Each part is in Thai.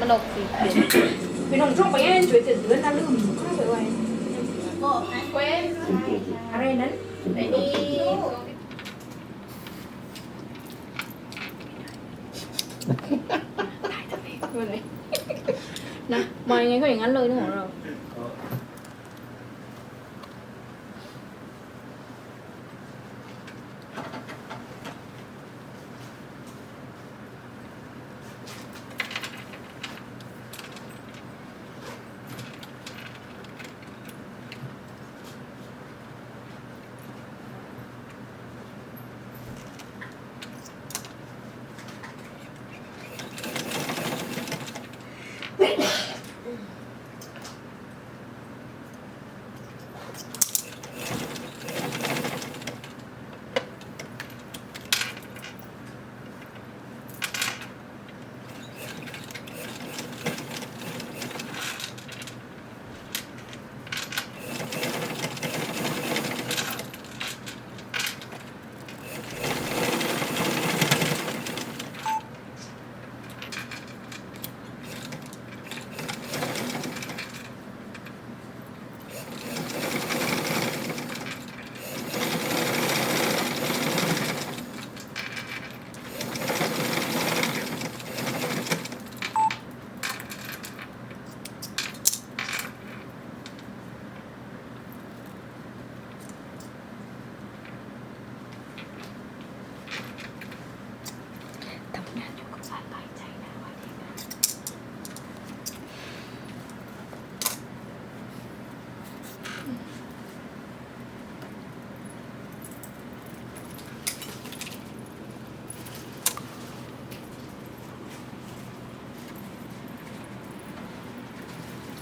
มันออกสีเขียวพี่น้องช่องไปเอ็นช่วยเตือนเตือนนะลืมข้าวไปไว้ก็เว้นอะไรนั้นไอ้นี่นะมายังไงก็อย่างนั้นเลยนะของเรา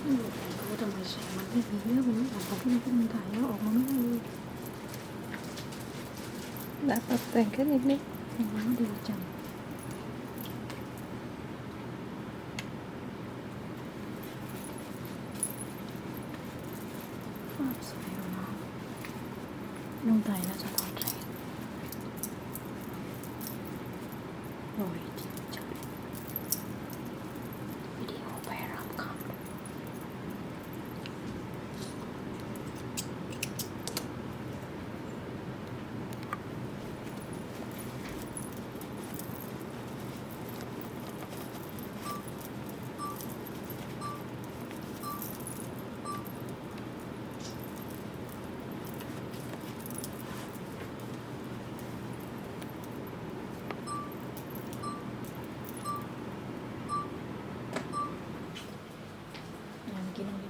เขาทำไมแสงมันไม่มีเยอะมันไม่ออกของที่มันมันถ่ายแล้วออกมาไม่ได้เลย แล้วตกแต่งแค่นิดนึง อย่างนั้นดีจังภาพสวยมากนุ่งไทยแล้วจะทอดแรงโอ้ยดีจังวิดีโอไปรับคำ ยังกินอะไร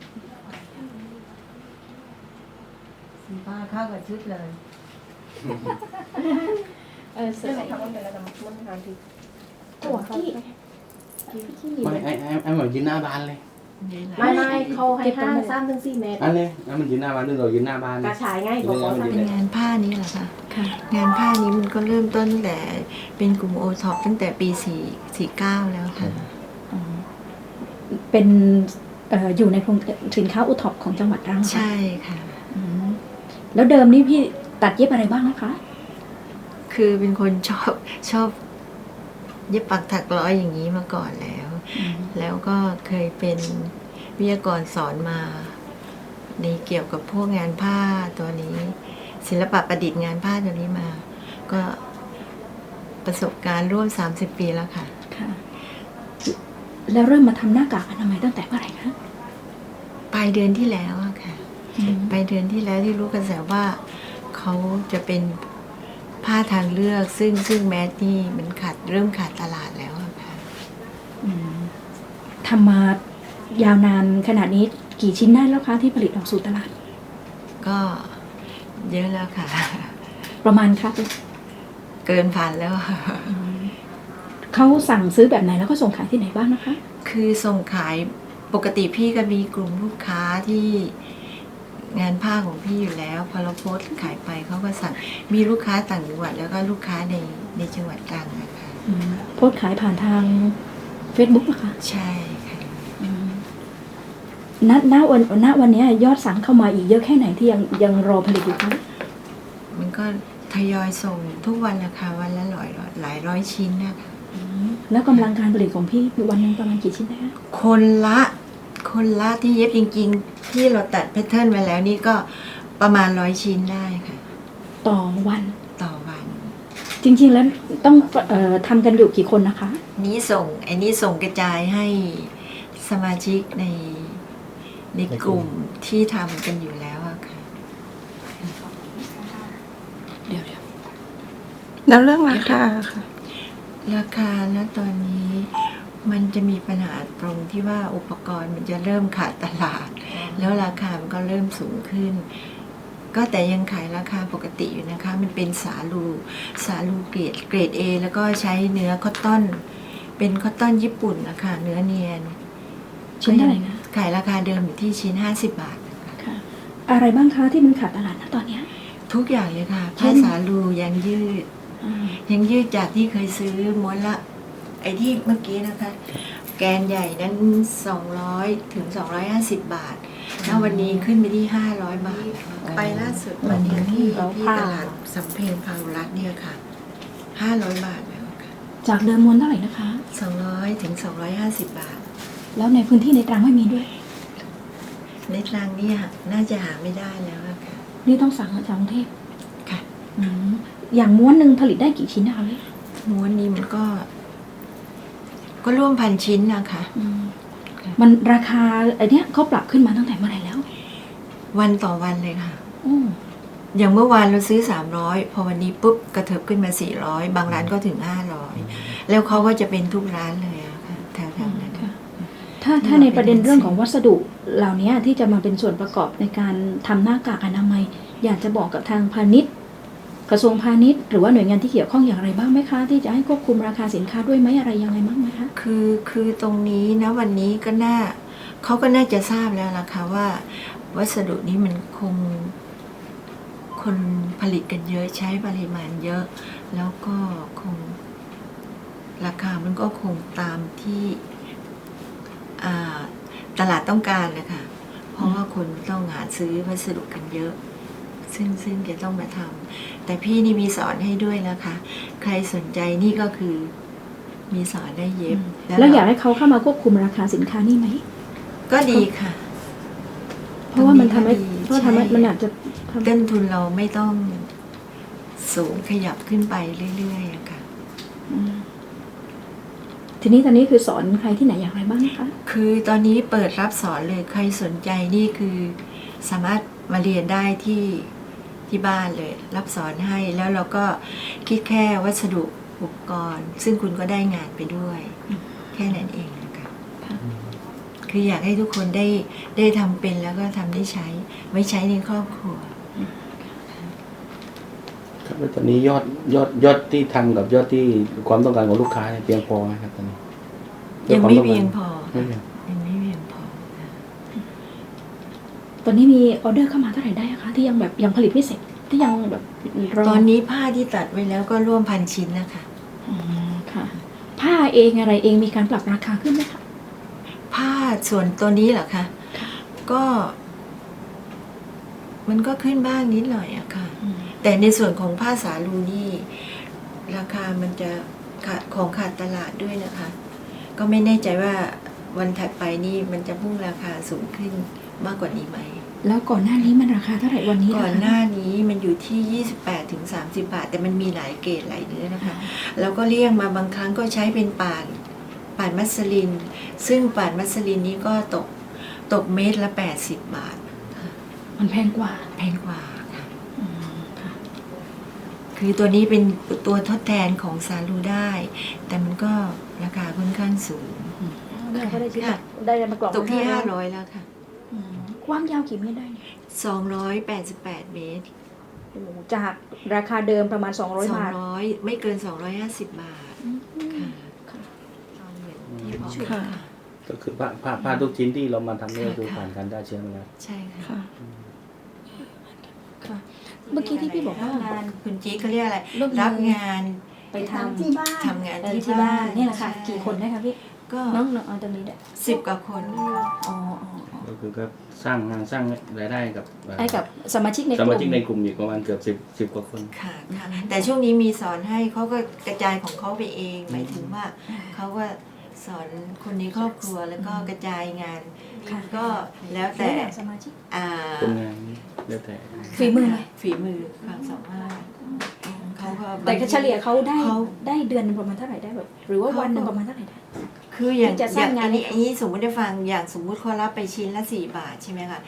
สีฟ้าเข้ากับชุดเลยเออใส่ทำมันเป็นระดับมันงานที่ตัวที่ไม่ไอ้ไอ้ไอ้เหมือนยืนหน้าบ้านเลยไม่ไม่เขาให้ห้างสร้างถึงสี่เมตรอันนี้ไอ้มันยืนหน้าบ้านด้วยเรายืนหน้าบ้านกระชายง่ายกว่าเขาสร้าง เป็นงานผ้านี้เหรอคะค่ะ งานผ้านี้มันก็เริ่มต้นตั้งแต่เป็นกลุ่มโอท็อปตั้งแต่ปี4 49แล้วค่ะอ๋อเป็นเอ่ออยู่ในโครงสินค้าอุท็อปของจังหวัดตรังเหรอคะใช่ค่ะอืม แล้วเดิมนี่พี่ตัดเย็บอะไรบ้างนะคะ คือเป็นคนชอบชอบ เย็บปักถักร้อยอย่างนี้มาก่อนแล้ว แล้วก็เคยเป็นวิทยากรสอนมา ในเกี่ยวกับพวกงานผ้าตัวนี้ ศิลปะประดิษฐ์งานผ้าตัวนี้มา ก็ประสบการณ์ร่วม 30 ปีแล้วค่ะ ค่ะ แล้วเริ่มมาทำหน้ากากอนามัยตั้งแต่เมื่อไหร่คะ ปลายเดือนที่แล้วอะค่ะ ปลายเดือนที่แล้วที่รู้กระแสว่าเขาจะเป็นผ้าทางเลือก ซึ่งซึ่งแมสนี่มันขาดเริ่มขาดตลาดแล้วอะค่ะอืมทำมายาวนานขนาดนี้กี่ชิ้นได้แล้วคะที่ผลิตออกสู่ตลาด ก็เยอะแล้วค่ะ ประมาณคะเกินพันแล้วอะอืมเขาสั่งซื้อแบบไหนแล้วก็ส่งขายที่ไหนบ้างนะคะ คือส่งขายปกติพี่ก็มีกลุ่มลูกค้าที่ งานผ้าของพี่อยู่แล้ว พอเราโพสต์ขายไปเขาก็สั่งมีลูกค้าต่างจังหวัด แล้วก็ลูกค้าในในจังหวัดตรังนะคะอืมโพสต์ขายผ่านทาง Facebook นะคะใช่ค่ะณณวันณวันเนี้ยยอดสั่งเข้ามาอีกเยอะแค่ไหนที่ยังยังรอผลิตอยู่คะมันก็ทยอยส่งทุกวันนะคะวันละหลายร้อยหลายร้อยชิ้นนะคะอืมแล้วกำลังการผลิตของพี่วันหนึงประมาณกี่ชิ้นได้คะคนละ คนละที่เย็บจริง ๆ ที่เราตัดแพทเทิร์นไว้แล้วนี่ก็ประมาณร้อยชิ้นได้ค่ะ ต่อวัน ต่อวัน จริง ๆ แล้วต้องเอ่อทำกันอยู่กี่คนนะคะ นี้ส่งไอ้นี้ส่งกระจายให้สมาชิกในในกลุ่มที่ทำกันอยู่แล้วอะค่ะ เดี๋ยวเดี๋ยวแล้วเรื่องราคาค่ะ ราคาณตอนนี้ มันจะมีปัญหาตรงที่ว่าอุปกรณ์มันจะเริ่มขาดตลาด แล้วราคามันก็เริ่มสูงขึ้น ก็แต่ยังขายราคาปกติอยู่นะคะ มันเป็นสาลูสาลูเกรดเกรด A แล้วก็ใช้เนื้อคอตตอน เป็นคอตตอนญี่ปุ่นนะคะเนื้อเนียนชิ้นเท่าไหร่นะขายราคาเดิมอยู่ที่ชิ้น 50 บาทนะคะค่ะ อะไรบ้างคะที่มันขาดตลาดนะตอนเนี้ยทุกอย่างเลยค่ะเช่ผ้านสาลูยังยืดอ่ายังยืดจากที่เคยซื้อม้วนละ ไอ้ที่เมื่อกี้นะคะ แกนใหญ่นั้น 200 ถึง 250 บาทแล้ววันนี้ขึ้นไปที่ 500 บาทแล้วค่ะไปล่าสุดวันนี้ที่ที่ตลาดสำเพ็งพาหุรัตน์เนี่ยค่ะ 500 บาทแล้วค่ะจากเดิมมวนเท่าไหร่นะคะ 200 ถึง 250 บาท แล้วในพื้นที่ในตรังไม่มีด้วย ในตรังเนี่ยน่าจะหาไม่ได้แล้วอะค่ะ นี่ต้องสั่งมาจากกรุงเทพค่ะอืมอย่างม้วนหนึ่งผลิตได้กี่ชิ้นนะคะพี่ม้วนนี้มันก็ ก็ร่วมพันชิ้นนะคะ อืมมันราคาไอเนี้ยเขาปรับขึ้นมาตั้งแต่เมื่อไหร่แล้ววันต่อวันเลยค่ะอืมอย่างเมื่อวานเราซื้อ 300 พอวันนี้ปุ๊บกระเถิบขึ้นมา 400 บางร้านก็ถึง 500 แล้วเขาก็จะเป็นทุกร้านเลยอะค่ะแถวๆนั้น ค่ะถ้าถ้าในประเด็นเรื่องของวัสดุเหล่านี้ที่จะมาเป็นส่วนประกอบในการทำหน้ากากอนามัย อยากจะบอกกับทางพาณิชย์ กระทรวงพาณิชย์ หรือว่าหน่วยงานที่เกี่ยวข้องอย่างไรบ้างไหมคะ ที่จะให้ควบคุมราคาสินค้าด้วยไหมอะไรยังไงบ้างไหมคะ คือคือตรงนี้นะวันนี้ก็น่าเขาก็น่าจะทราบแล้วล่ะค่ะว่า วัสดุนี้มันคงคนผลิตกันเยอะใช้ปริมาณเยอะ แล้วก็คงราคามันก็คงตามที่ตลาดต้องการนะคะเพราะว่าคนต้องหาซื้อวัสดุกันเยอะ ซึ่งซึ่งจะต้องมาทำแต่พี่นี่มีสอนให้ด้วยนะคะ ใครสนใจนี่ก็คือมีสอนได้เย็บแล้วอยากให้เขาเข้ามาควบคุมราคาสินค้านี่ไหม ก็ดีค่ะ เพราะว่ามันทำให้ตรงนี้ก็ดีเพราะทำให้ใช่มันอาจจะทำต้นทุนเราไม่ต้องสูงขยับขึ้นไปเรื่อยๆอะค่ะอืมทีนี้ตอนนี้คือสอนใครที่ไหนอย่างไรบ้างคะ คือตอนนี้เปิดรับสอนเลยใครสนใจนี่คือสามารถมาเรียนได้ที่ ที่บ้านเลย รับสอนให้แล้วเราก็คิดแค่วัสดุอุปกรณ์ ซึ่งคุณก็ได้งานไปด้วย แค่นั้นเองนะคะค่ะคืออยากให้ทุกคนได้ได้ทำเป็นแล้วก็ทำได้ใช้ ไว้ใช้ในครอบครัวครับแล้วตอนนี้ยอดยอดยอดที่ทำกับยอดที่ความต้องการของลูกค้าเนี่ยเพียงพอไหมครับตอนนี้ยังไม่เพียงพอ ไม่เพียงยังไม่เพียงพอ ตอนนี้มีออเดอร์เข้ามาเท่าไหร่ได้อะคะที่ยังแบบยังผลิตไม่เสร็จที่ยังแบบรอตอนนี้ผ้าที่ตัดไว้แล้วก็ร่วมพันชิ้นแล้วค่ะอืมค่ะ ผ้าเองอะไรเองมีการปรับราคาขึ้นไหมคะผ้าส่วนตัวนี้เหรอคะค่ะก็ มันก็ขึ้นบ้างนิดหน่อยอะค่ะ แต่ในส่วนของผ้าสาลูนี่ ราคามันจะขาดของขาดตลาดด้วยนะคะ ก็ไม่แน่ใจว่าวันถัดไปนี่มันจะพุ่งราคาสูงขึ้น มากกว่านี้ไหม แล้วก่อนหน้านี้มันราคาเท่าไหร่วันนี้ก่อนราคาหน้านี้มันอยู่ที่ 28ถึง30 บาท แต่มันมีหลายเกรดหลายเนื้อนะคะ แล้วก็เลี่ยงมาบางครั้งก็ใช้เป็นป่านป่านมัสลิน ซึ่งป่านมัสลินนี้ก็ตกตกเม็ดละ 80 บาท มันแพงกว่าแพงกว่าค่ะอืมค่ะคือตัวนี้เป็นตัวทดแทนของซาลูได้ แต่มันก็ราคาค่อนข้างสูง ได้ก็ได้ชิ้นค่ะ ได้มากล่องตกที่ห้า500 แล้วค่ะอืม กว้างยาวกี่เมตรได้เนี่ย288 เมตร โอ้โหจากราคาเดิมประมาณ 200 บาท 200 ไม่เกิน 250 บาทอืมค่ะค่ะเอาเหมือนที่พอค่ะ ก็คือผ้าผ้าผ้าทุกชิ้นที่เรามาทำเนี่ยก็คือผ่านการได้เชื้อมาแล้วใช่ค่ะ ค่ะ ค่ะ เมื่อกี้ที่พี่บอกว่า งานคุณจี๊ดเขาเรียกอะไร ร่วมมือ รับงานไปทำที่บ้านทำงานเอ่อที่ที่บ้านนี่แหละค่ะ ใช่กี่คนนะคะพี่ ก็น้องน้องเอาตรงนี้ได้สิบกว่าคน อ๋ออ๋ออ๋อ ก็คือก็สร้างงานสร้างรายได้กับเอ่อให้กับสมาชิกในสกลุ่มามชิกในกลุ่มอีกประมาณเกือบสิบสิบกว่าคน ค่ะค่ะแต่ช่วงนี้มีสอนให้เขาก็กระจายของเขาไปเอง หมายถึงว่าเขาก็สอนคนในครอบครัวแล้วก็กระจายงาน ค่ะก็แล้วแต่แล้วแต่สมาชิกอ่าคนงานแล้วแต่ฝีมือไงฝีมือความสามารถเขาก็แต่เฉลี่ยเขาได้เขาได้เดือนหนึ่งประมาณเท่าไหร่ได้แบบ หรือว่าวันหนึ่งประมาณเท่าไหร่ได้ คืออย่างที่จะสร้างงานอย่นี้ให้อันนี้สมมติได้ฟังอย่างสมมุติเขารับไปชิ้นละสี่บาทใช่ไหมคะ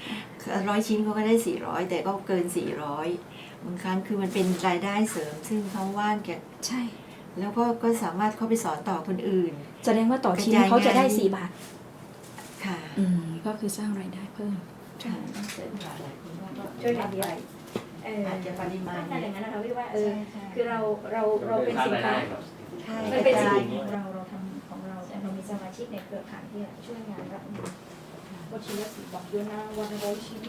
ร้อยชิ้นเขาก็ได้สี่ร้อยแต่ก็เกินสี่ร้อยบางครั้งคือมันเป็นรายได้เสริม ซึ่งเขาว่างแกใช่ แล้วก็ก็สามารถเข้าไปสอนต่อคนอื่น แสดงว่าต่อชิ้นกระจายเขาจะได้งาน สี่บาท ค่ะอืม ก็คือสร้างรายได้เพิ่ม ค่ะช่วยกันดีอะไรเอออาจจะปริมาณถ้าอย่างนั้นนะคะพี่ว่าเออใช่คือเราเราเราเป็นสินค้าใช่มันเป็นสิ่งของเราเราทำ สมาชิกในเครือข่ายที่ช่วยงานรับเงินก็ชิ้นละสิบบาทด้วยนะวันละร้อยชิ้น